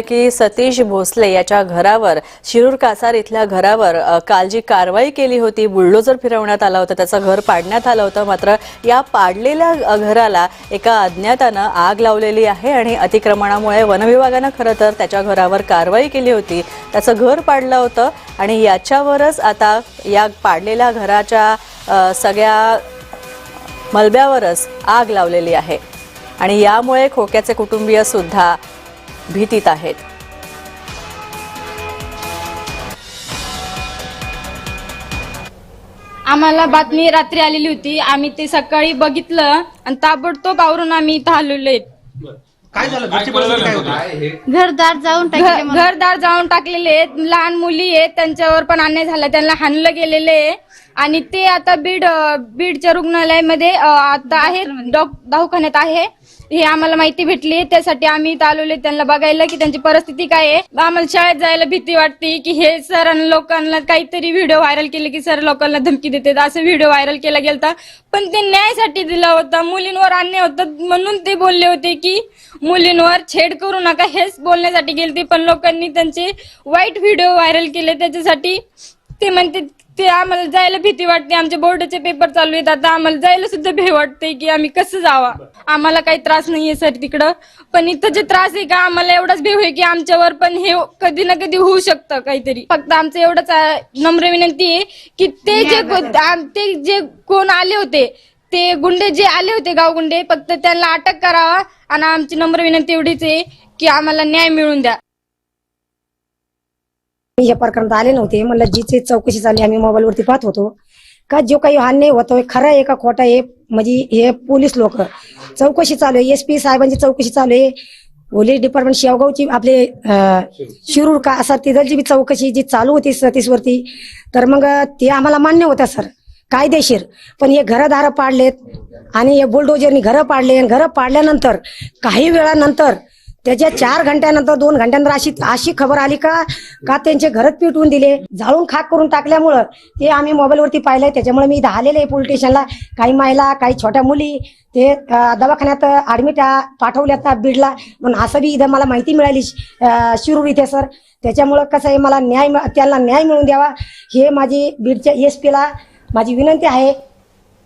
की सतीश भोसले याच्या घरावर शिरूर कासार इथल्या घरावर काल जी कारवाई केली होती. बुलडोजर फिरवण्यात आला होता. त्याचं घर पाडण्यात आलं होतं. मात्र या पाडलेल्या घराला एका अज्ञातानं आग लावलेली आहे आणि अतिक्रमणामुळे वनविभागानं खरं तर त्याच्या घरावर कारवाई केली होती. त्याचं घर पाडलं होतं आणि याच्यावरच आता या पाडलेल्या घराच्या सगळ्या मलब्यावरच आग लावलेली आहे. आणि यामुळे खोक्याचे कुटुंबीय सुद्धा भीतीत आहेत. आम्हाला बातमी रात्री आलेली होती. आम्ही ते सकाळी बघितलं आणि ताबडतोब आवरून आम्ही इथं आलेलो काय झालं? घरची परिस्थिती काय होती? घरदार जाऊन टाकले. घरदार जाऊन टाकलेले आहेत. लहान मुली आहेत. त्यांच्यावर पण अन्याय झाला. त्यांना हाणलं गेलेले आहे. आणि ते आता बीड बीडच्या रुग्णालयामध्ये आता आहे डॉक दवाखान्यात आहे. हे आम्हाला माहिती भेटली. त्यासाठी आम्ही इथं आलेलो त्यांना बघायला की त्यांची परिस्थिती काय आहे. आम्हाला शाळेत जायला भीती वाटते की हे सर लोकांना काहीतरी व्हिडिओ व्हायरल केले की सर लोकांना धमकी देतात. असं व्हिडिओ व्हायरल केला गेलता. पण ते न्यायासाठी दिला होता. मुलींवर अन्याय होता. म्हणून ते बोलले होते की मुलींवर छेड करू नका. हेच बोलण्यासाठी गेलते. पण लोकांनी त्यांचे वाईट व्हिडिओ व्हायरल केले. त्याच्यासाठी ते म्हणते ते आम्हाला जायला भीती वाटते. आमचे बोर्डाचे पेपर चालू आहेत. आता आम्हाला जायला सुद्धा भीती वाटते की आम्ही कसं जावा? आम्हाला काही त्रास नाहीये सर तिकडं. पण इथं जे त्रास आहे का आम्हाला एवढाच भेव आहे की आमच्यावर पण हे कधी ना कधी होऊ शकतं काहीतरी. फक्त आमचं एवढंच नम्र विनंती आहे की ते जे ते जे कोण आले होते ते गुंडे जे आले होते गावगुंडे फक्त त्यांना अटक करावा. आणि आमची नम्र विनंती एवढीच आहे की आम्हाला न्याय मिळून द्या. मी हे प्रकरणात आले नव्हते. म्हणलं जीची चौकशी चालली आम्ही मोबाईलवरती पाहत होतो. का जो काही अन्याय होतोय खरं आहे का खोटा आहे? म्हणजे हे पोलीस लोक. चौकशी चालू आहे. एस पी साहेबांची चौकशी चालू आहे. पोलीस डिपार्टमेंट शेवगावची आपले शिरूर का असा तिथलची बी चौकशी जी चालू होती सतीशवरती तर मग ते आम्हाला मान्य होत्या सर. कायदेशीर. पण हे घरदार पाडलेत आणि हे बुलडोजरनी घरं पाडले. आणि घरं पाडल्यानंतर काही वेळानंतर त्याच्या चार घंट्यानंतर दोन घंट्यानंतर अशी अशी खबर आली का का त्यांचे घरच पिटवून दिले? जाळून खाक करून टाकल्यामुळं ते आम्ही मोबाईलवरती पाहिलंय. त्याच्यामुळे मी इथं आलेले आहे पोलीस स्टेशनला काही महिला काही छोट्या मुली ते दवाखान्यात ऍडमिट पाठवल्यात बीडला पण असं बी इथं मला माहिती मिळाली शिरूर इथे सर त्याच्यामुळं कसं आहे मला न्याय मिळ- त्यांना न्याय मिळून द्यावा. हे माझी बीडच्या एस पीला माझी विनंती आहे.